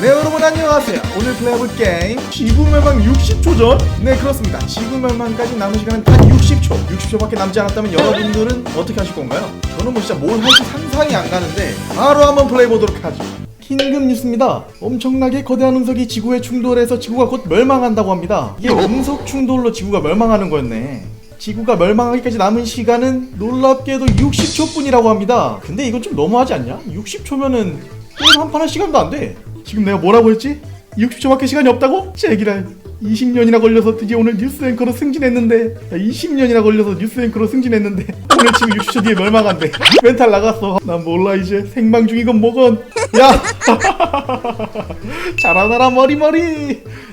네 여러분 안녕하세요 오늘 플레이해볼 게임 지구멸망 60초 전? 네 그렇습니다 지구멸망까지 남은 시간은 단 60초 60초밖에 남지 않았다면 여러분들은 어떻게 하실 건가요? 저는 뭐 진짜 뭘 할지 상상이 안 가는데 바로 한번 플레이해보도록 하죠 긴급 뉴스입니다 엄청나게 거대한 운석이 지구에 충돌해서 지구가 곧 멸망한다고 합니다 이게 운석 충돌로 지구가 멸망하는 거였네 지구가 멸망하기까지 남은 시간은 놀랍게도 60초뿐이라고 합니다. 근데 이건 좀 너무하지 않냐? 60초면은 게임 한 판 할 시간도 안 돼. 지금 내가 뭐라고 했지? 60초밖에 시간이 없다고? 제기랄. 20년이나 걸려서 드디어 오늘 뉴스 앵커로 승진했는데. 야, 20년이나 걸려서 뉴스 앵커로 승진했는데. 오늘 지금 60초 뒤에 멸망한대 멘탈 나갔어. 난 몰라 이제. 생방 중이건 뭐건. 야! 자라나라 머리 머리.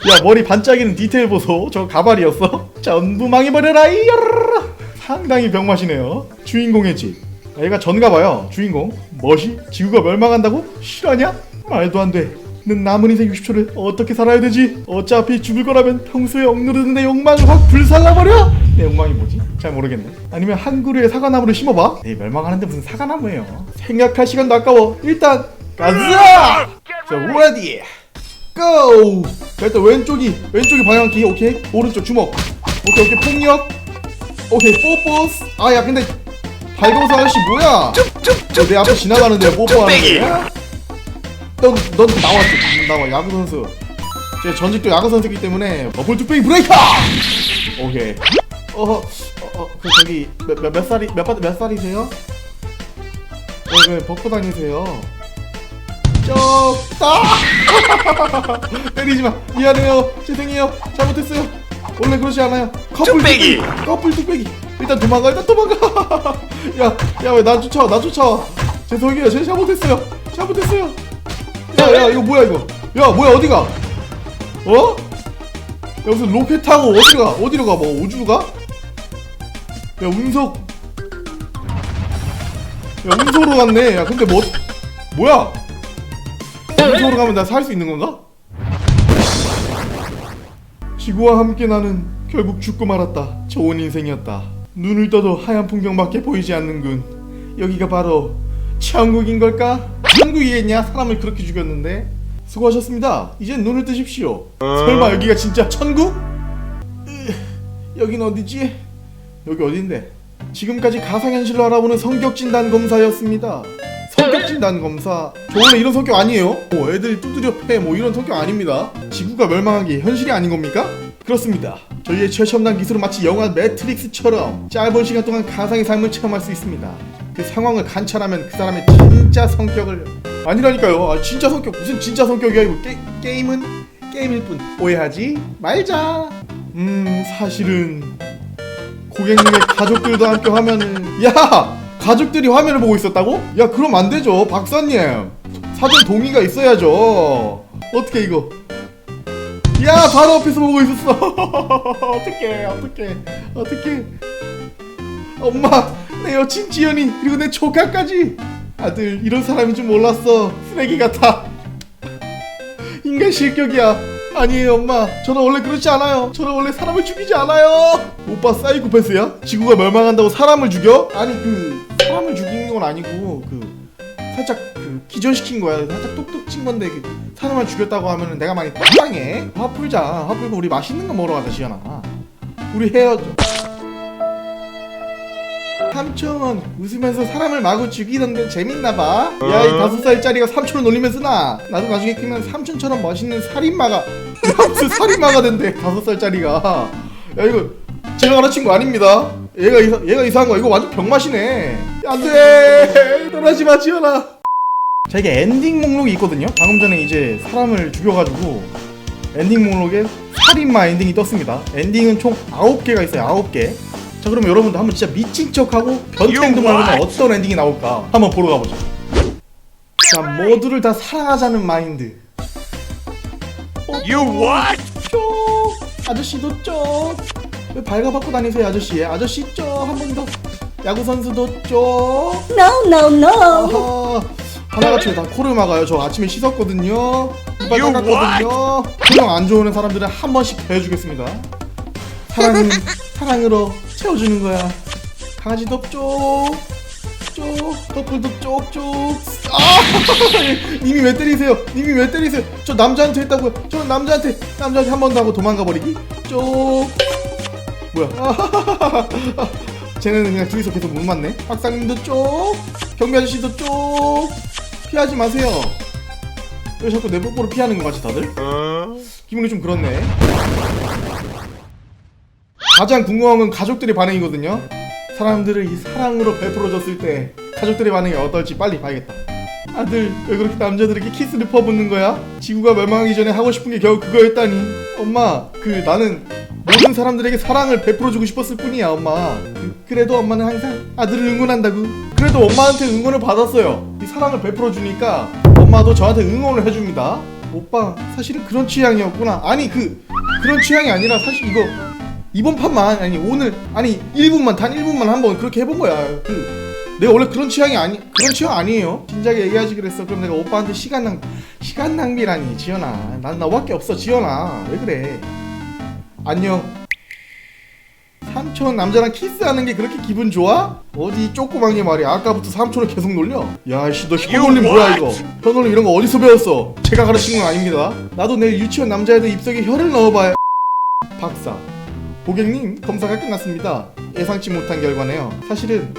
야 머리 반짝이는 디테일 보소. 저 가발이었어. 전부 망해버려라 이야르르 상당히 병맛이네요. 주인공의 집. 아, 얘가 전가봐요. 주인공. 멋이? 지구가 멸망한다고? 실화냐? 말도 안돼 는 남은 인생 60초를 어떻게 살아야 되지? 어차피 죽을 거라면 평소에 억누르는 내 욕망을 확 불살라버려? 내 욕망이 뭐지? 잘 모르겠네 아니면 한 그루에 사과나무를 심어봐? 에이 멸망하는데 무슨 사과나무예요 생각할 시간도 아까워 일단 가자! 자 레디 고! 자 일단 왼쪽이 왼쪽이 방향키 오케이 오른쪽 주먹 오케이 오케이 폭력 오케이 뽀뽀스 아 야 근데 발광사 아저씨 뭐야 어, 내 앞에 지나가는데 뽀뽀하는 거야? 넌, 넌 나왔어 나와 야구 선수. 제 전직도 야구 선수이기 때문에 버블 뚝배기 브레이커 오케이. 어허 어그 저기 몇, 몇, 몇 살이 몇, 바- 몇 살이세요? 네, 네 벗고 다니세요? 쪽다! 때리지 마. 미안해요. 죄송해요. 잘못했어요. 원래 그러지 않아요. 커플 뚝배기! 뚝배기. 커플 뚝배기. 일단 도망가 일단 도망가. 야 야 왜 나 쫓아와 나 쫓아와. 죄송해요. 제가 잘못했어요. 잘못했어요 야 야 이거 뭐야 이거? 야 뭐야 어디가? 어? 야 무슨 로켓 타고 어디로 가? 어디로 가 뭐 우주로 가? 야 운석. 야 운석으로 갔네. 야 근데 뭐 뭐야? 운석으로 가면 나 살 수 있는 건가? 지구와 함께 나는 결국 죽고 말았다. 좋은 인생이었다. 눈을 떠도 하얀 풍경밖에 보이지 않는군. 여기가 바로 천국인 걸까? 천국이겠냐? 사람을 그렇게 죽였는데 수고하셨습니다. 이젠 눈을 뜨십시오. 설마 여기가 진짜 천국? 으, 여긴 어디지? 여기 어딘데? 지금까지 가상현실로 알아보는 성격 진단 검사였습니다. 성격 진단 검사. 저 원래 이런 성격 아니에요? 뭐 애들 두드려 패뭐 이런 성격 아닙니다. 지구가 멸망한 게 현실이 아닌 겁니까? 그렇습니다. 저희의 최첨단 기술은 마치 영화 매트릭스처럼 짧은 시간 동안 가상의 삶을 체험할 수 있습니다. 그 상황을 관찰하면 그 사람의 진짜 성격을 아니라니까요. 아, 진짜 성격 무슨 진짜 성격이야? 이거 게, 게임은? 게임일 뿐. 오해하지 말자. 음 사실은 고객님의 가족들도 함께 화면을 야! 가족들이 화면을 보고 있었다고? 야 그럼 안 되죠. 박사님. 사전 동의가 있어야죠. 어떻게 이거? 야 바로 앞에서 보고 있었어. 어떡해 어떡해 어떡해. 엄마 내 여친 지연이. 그리고 내 조카까지. 아들 이런 사람인 줄 몰랐어. 쓰레기 같아. 인간 실격이야. 아니에요 엄마. 저는 원래 그렇지 않아요. 저는 원래 사람을 죽이지 않아요. 오빠 사이코패스야? 지구가 멸망한다고 사람을 죽여? 아니 그 사람을 죽이는 건 아니고 그 살짝 그 기절시킨 거야. 살짝 똑똑 친 건데 그 사람을 죽였다고 하면은 내가 많이 떡당해. 화 풀자. 화 풀고 우리 맛있는 거 먹으러 가자 지연아. 우리 헤어져 삼촌 웃으면서 사람을 마구 죽이던데 재밌나봐. 야 이 다섯 살짜리가 삼촌을 놀리면 쓰나. 나도 나중에 크면 삼촌처럼 멋있는 살인마가 무슨 살인마가 된대 다섯 살짜리가. 야 이거 제가 가르친 거 아닙니다. 얘가 이사, 얘가 이상한 거. 이거 완전 병맛이네. 안돼! 떠나지 마 지연아. 자 이게 엔딩 목록이 있거든요. 방금 전에 이제 사람을 죽여가지고 엔딩 목록에 살인마 엔딩이 떴습니다. 엔딩은 총 9개가 있어요 9개 자 그럼 여러분들 한번 진짜 미친 척하고 변태 행동을 하면 what? 어떤 엔딩이 나올까? 한번 보러 가보죠. 자 모두를 다 사랑하자는 마인드. You what? 쪽 아저씨도 쪽왜 발가벗고 다니세요 아저씨? 아저씨 쪽한 번 더. 야구 선수도 쪽! No, no, no. 아하. 하나같이 왜다 코를 막아요. 저 아침에 씻었거든요. 이빨 You 닦았거든요. 표정 안 좋은 사람들은 한 번씩 더 해주겠습니다. 사랑은 사랑으로 채워주는 거야. 강아지도 쪽쪽 커플도 쪽쪽. 아! 님이 왜 때리세요? 님이 왜 때리세요? 저 남자한테 했다고요. 저 남자한테 남자한테 한 번 더 하고 도망가 버리기. 쪽. 뭐야? 아, 쟤네는 그냥 둘이서 계속 못 맞네. 박사님도 쪽 경비 아저씨도 쪽. 피하지 마세요. 왜 자꾸 내 뽀뽀를 피하는 거 같지 다들? 기분이 좀 그렇네 가장 궁금한 건 가족들의 반응이거든요. 사람들을 이 사랑으로 베풀어줬을 때 가족들의 반응이 어떨지 빨리 봐야겠다. 아들 왜 그렇게 남자들에게 키스를 퍼붓는 거야? 지구가 멸망하기 전에 하고 싶은 게 겨우 그거였다니. 엄마 그 나는 모든 사람들에게 사랑을 베풀어주고 싶었을 뿐이야 엄마. 그, 래도 엄마는 항상 아들을 응원한다고. 그래도 엄마한테 응원을 받았어요. 이 사랑을 베풀어주니까 엄마도 저한테 응원을 해줍니다. 오빠 사실은 그런 취향이었구나. 아니 그 그런 취향이 아니라 사실 이거 이번 판만 아니 오늘 아니 1분만 단 1분만 한번 그렇게 해본 거야. 그 내가 원래 그런 취향이 아니 그런 취향 아니에요. 진작에 얘기하지 그랬어. 그럼 내가 오빠한테 시간 낭 시간 낭비라니 지연아. 난 나밖에 없어 지연아. 왜 그래? 안녕. 삼촌 남자랑 키스하는 게 그렇게 기분 좋아? 어디 게 말이야. 아까부터 삼촌을 계속 놀려. 야씨 너 혀놀림 뭐야 이거? 혀놀림 이런 거 어디서 배웠어? 제가 가르친 건 아닙니다. 나도 내일 유치원 남자애들 입속에 혀를 넣어봐야. 박사 고객님 검사가 끝났습니다. 예상치 못한 결과네요. 사실은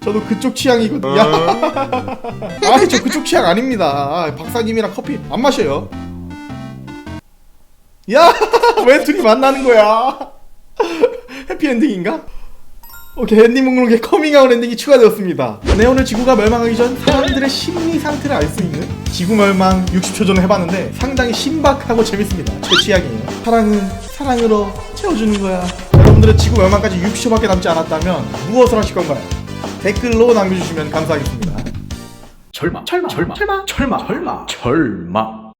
저도 그쪽 취향이거든요. 아니 저 그쪽 취향 아닙니다. 아, 박사님이랑 커피 안 마셔요. 야 왜 둘이 만나는 거야? 해피엔딩인가? 오케이 엔딩 목록에 커밍아웃 엔딩이 추가되었습니다. 네 오늘 지구가 멸망하기 전 사람들의 심리 상태를 알 수 있는 지구 멸망 60초 전에 해봤는데 상당히 신박하고 재밌습니다. 제 취향이에요. 사랑은 사랑으로 채워주는 거야. 여러분들은 지구 멸망까지 60초밖에 남지 않았다면 무엇을 하실 건가요? 댓글로 남겨주시면 감사하겠습니다. 철마 철마 철마 철마 철마 철마 철마